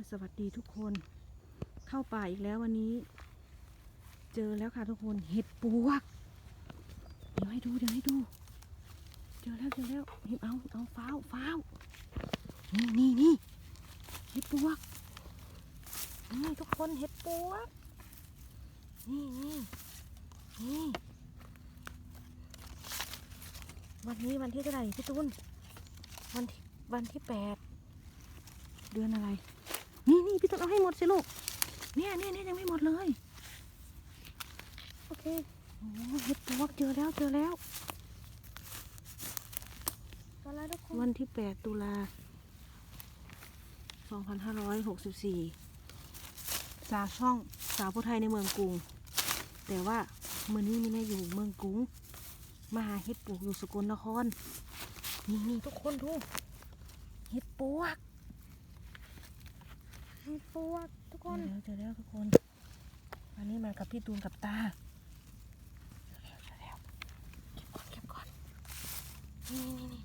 ยสวัสดีทุกคน เข้าป่าอีกแล้ววันนี้ เจอแล้วค่ะทุกคนเห็ดปวก เดี๋ยวให้ดูเดี๋ยวให้ดู เจอแล้วเจอแล้วหยิบเอาเอาฟ้าวฟ้าวนี่นี่นี่เห็ดปวกนี่ทุกคนเห็ดปวกนี่นี่นี่วันนี้วันที่เท่าไหร่พี่ตุ้นวันที่วันที่แปดเดือนอะไร นี่นี่พี่ตุ้นเอาให้หมดสิลูก เนี่ยเนี่ยเนี่ยยังไม่หมดเลย โอเค โอ้เห็ดปวกเจอแล้วเจอแล้วตอนแรกทุกคนวันที่ 8 ตุลา 2564จากช่องสาวผู้ไทยในเมืองกรุง แต่ว่าเมื่อนี้ไม่ได้อยู่เมืองกรุง มาหาเห็ดปวกอยู่สกลนคร นี่นี่ทุกคนดู เห็ดปวก ให้ปวกทุกคเจอนแล้วเจอแล้วทุกคนอันนี้มากับพี่ตูนกับตาเจอแล้วเจอแล้วเก็บก่อนเก็บก่อนนี่นี่นี่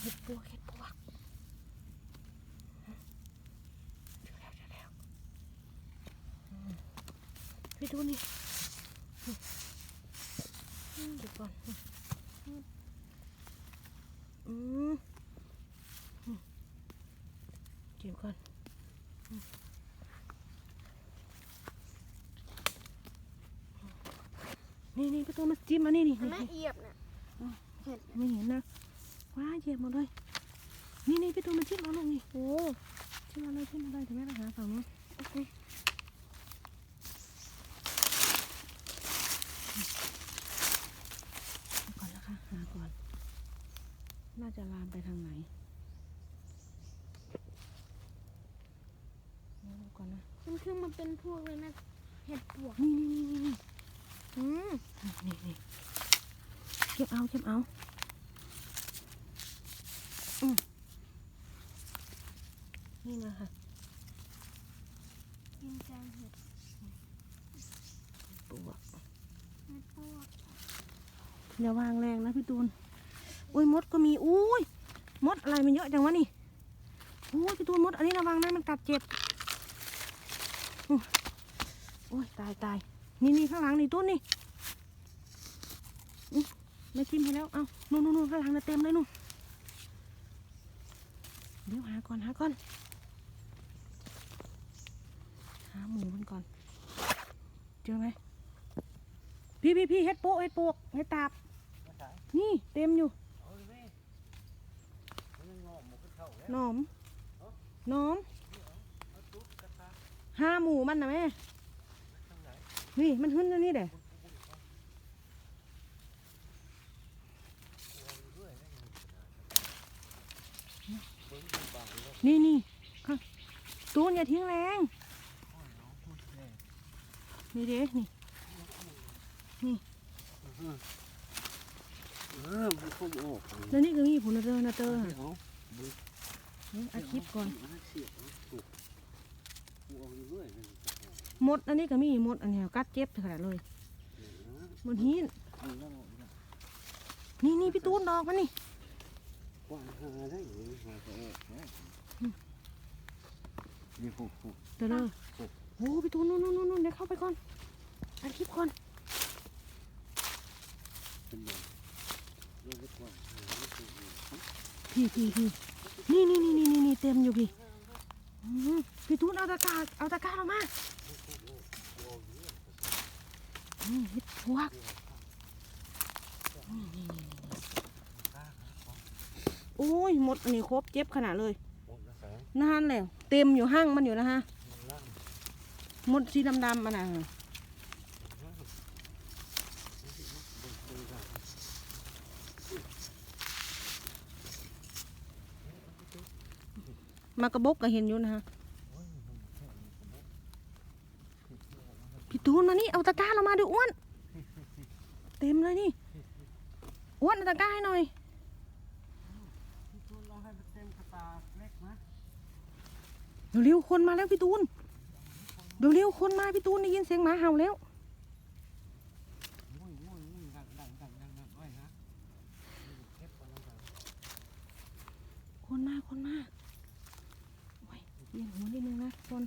เห็ดปวกเห็ดปวกเจอแล้วเจอแล้วอืมพี่ตูนนี่อืมอืมเก็บก่อนอืมอืมอืมเก็บก่อน นี่นี่พี่ตูนมาจิ้มมานี่นี่เห็นไหมนี่เอียบเนี่ยเห็ดไม่เห็นนะว้าเหยียบหมดเลย นี่นี่พี่ตูนมาจิ้มเอาลูกนี่โอ้จิ้มเอาเลยจิ้มเอาเลยเดี๋ยวแม่ไปหาฝั่งนู้นโอเคก่อนนะคะหาก่อน น่าจะลามไปทางไหนเดี๋ยวดูก่อนนะมันคือมันเป็นพวกเลยนะเห็ดปวกนี่นี่นี่นี่ อืมนี่นี่เก็บเอาเก็บเอาอืมนี่นะคะกินจังเห็ดปวกเห็ดปวกอย่าวางแรงนะพี่ตูนอุ้ยมดก็มีอุ้ยมดอะไรมันเยอะจังวะนี่อุ้ยพี่ตูนมดอันนี้ระวังนะมันกัดเจ็บอุ๊ยโอ้ยตายตาย นี่นี่ข้างหลังนี่ตูนนี่ไม่จิ้มให้แล้ว เอานู่นนู่นข้างหลังน่ะเต็มเลยนู่นเดี๋ยวหาก่อนหาก่อน หาหมูมันก่อน เจอไหมพี่พี่พี่เฮ็ดโป๊ะเฮ็ดโป๊กเฮ็ดตาบ นี่เต็มอยู่หนอมหนอมห้าหมูมันนะแม่ นี่มันหึ้นอันนี่เด้นี่นี่ค่ะตูนอย่าทิ้งแรง นี่เด้นี่เออมันเข้าออกแล้วนี่ก็มีผลเตอร์นาเตอร์อานี่อาคลิปก่อน มดอันนี้ก็มีมดอันนี้กัดเจ็บขนาดเลยมดหินนี่นี่พี่ตูนดอกมันนี่กว่าหาได้หรือหาก็ออกได้นี่ผูกผูกเดี๋ยวเลยโอ้พี่ตูนนู่นนู่นนู่นเดี๋ยวเข้าไปก่อนอัดคลิปก่อนพี่พี่พี่นี่นี่นี่นี่นี่เต็มอยู่พี่พี่ตูนเอาตะกาเอาตะกาออกมา นี่เห็ดพวกนี่นี่นี่นี่โอ้ยหมดอันนี้ครบเจ็บขนาดเลยหมดกระแสนานแล้วเต็มอยู่ห้างมันอยู่นะฮะล่างหมดสีดำๆมันอะมากระบกก็เห็นอยู่นะฮะ ตูนมานี่เอาตะกร้าเรามาดูอ้วน เต็มเลยนี่อ้วนเอาตะกร้าให้หน่อยพี่ตูนลองให้มันเต็มกระตาเล็กนะเร็วๆคนมาแล้วพี่ตูนเร็วๆคนมาพี่ตูนได้ยินเสียงหมาเห่าแล้ว มุ้ยมุ้ยมุ้ยดังดังดังดังดังไว้นะเก็บไว้แล้วกัน คนมาคนมาโอ้ย พ เวียนหัวนิดนึงนะทุกคน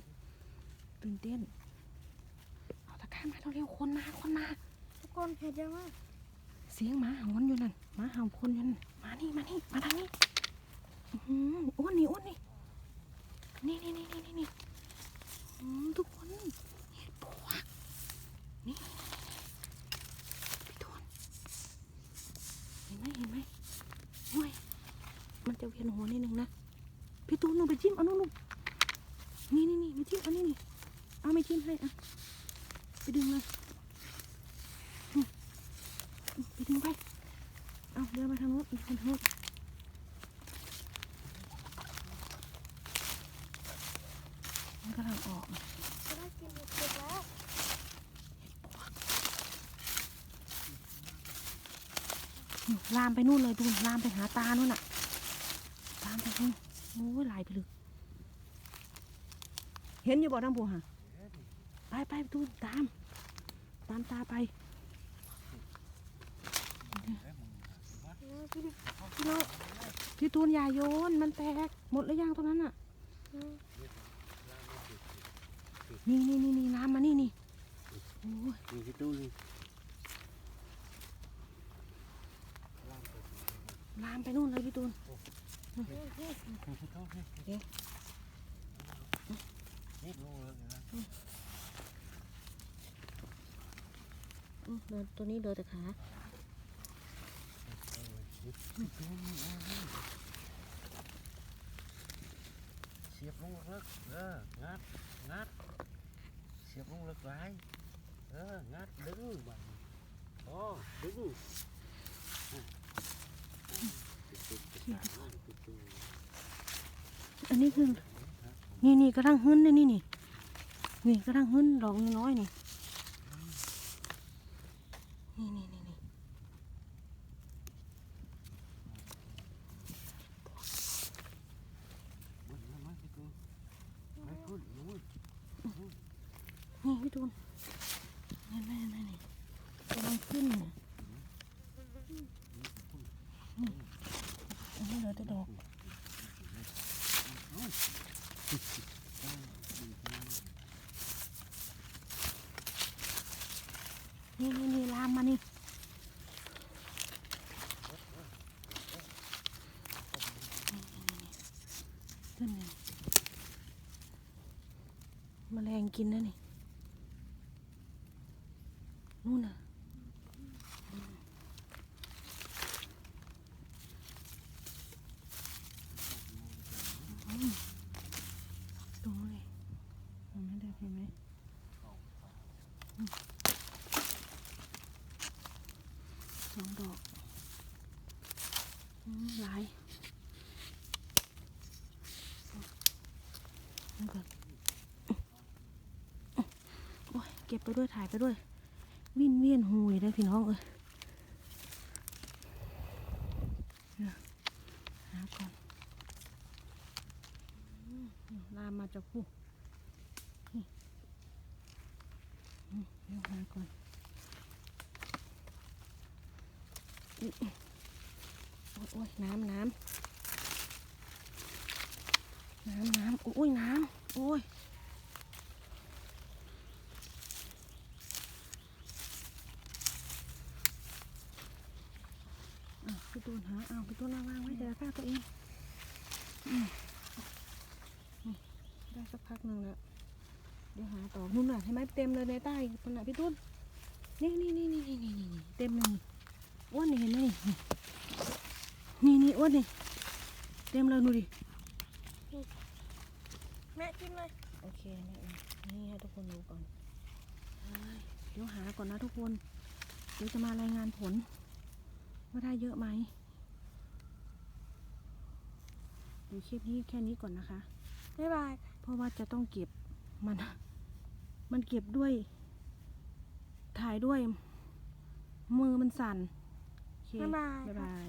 ตื่นเต้น เอาตะกร้ามาเร็วๆคนมาคนมา ทุกคน เห็ดเยอะมาเสียงหมาหอนอยู่นั่นหมาเห่าคนอยู่นั่นมานี่มานี่มาทางนี้อื้ออ้วนนี่อ้วนนี่นี่นี่นี่นี่นี่นี่อืมทุกคนเห็ดปวกนี่พี่ทวนเห็นไหมเห็นไหมโอ้ยมันจะเวียนหัวนิดนึงนะพี่ตูนหนูไปจิ้มเอาหนูลูกนี่นี่นี่ไปจิ้มเอานี่นี่เอาไม่จิ้มให้อะไปดึงเลย ไปดึงไป เอาเดินมาทางโน้นเดินทางโน้นมันกำลังออกจะได้กินเห็ดแล้วลามไปนู่นเลยดูลามไปหาตานู่นน่ะลามไปนู่นโอ้ยหลายไปเลยเห็นอยู่บ่อน้ำบัวฮะไปไปดูตาม ตามตาไป พี่ดิพี่โนพี่ตูนอย่าโยน มันแตก หมดแล้วยังตรงนั้นน่ะอืมนี่นี่นี่นี่น้ำมานี่นี่โอ้ยมีที่ตู้นี่ลามไปนู่นเลยพี่ตูนเฮ้ยเฮ้ยมีที่ตู้นี่เอ๊ะนี่ลงเลยนะอืมเดินตัวนี้เดินแต่ขา เสียบลงลึกเอองัดงัดเสียบลงลึกไว้เอองัดดึงบัดโอ้ดึงอันนี้คือนี่นี่กระทั่งหึ้นนี่นี่นี่กระทั่งหึ้นดอกน้อยนี่นี่นี่นี่ มันมันที่ตู้ไม่ขึ้นนู้น นี่พี่ดูนนี่นี่นี่นี่กำลังขึ้นนี่นี่เหลือแต่ดอกนี่นี่นี่ลามมานี่เลยแมลง กินนะนี่ นู่นน่ะอืมดูเลยเห็นไหมเด็กเห็นไหมสองดอกหลาย นี่ก่อนโอ้ยเก็บไปด้วยถ่ายไปด้วย วิ่นเวียนหูยได้พี่น้องเอ้ยหาก่อนลามมาจากผู้นี่อืมเดี๋ยวหาก่อนโอ้ยโอ้ยน้ำน้ำน้ำน้ำโอ้ยน้ำโอ้ยอะพี่ ตูนหาเอาพี่ตูนวางวางไว้เดี๋ยวฆ่าตัวเองอืมนี่ได้สักพักหนึ่งแล้วเดี๋ยวหาต่อนู่นน่ะเห็นไหมเต็มเลยในใต้ปนน่ะพี่ตูนนี่นี่นี่นี่นี่นี่นี่เต็มเลยนี่อ้วนนี่เห็นไหมนี่นี่นี่อ้วนนี่เต็มเลยดูดิแม่กินเลยโอเคนี่เองนี่ให้ทุกคนดูก่อนเฮ้ยเดี๋ยวหาก่อนนะทุกคนเดี๋ยวจะมารายงานผลว่าได้เยอะไหม เดี๋ยวคลิปนี้แค่นี้ก่อนนะคะ บ๊ายบาย เพราะว่าจะต้องเก็บมัน มันเก็บด้วย ถ่ายด้วย มือมันสั่นโอเคบ๊ายบาย บ๊ายบาย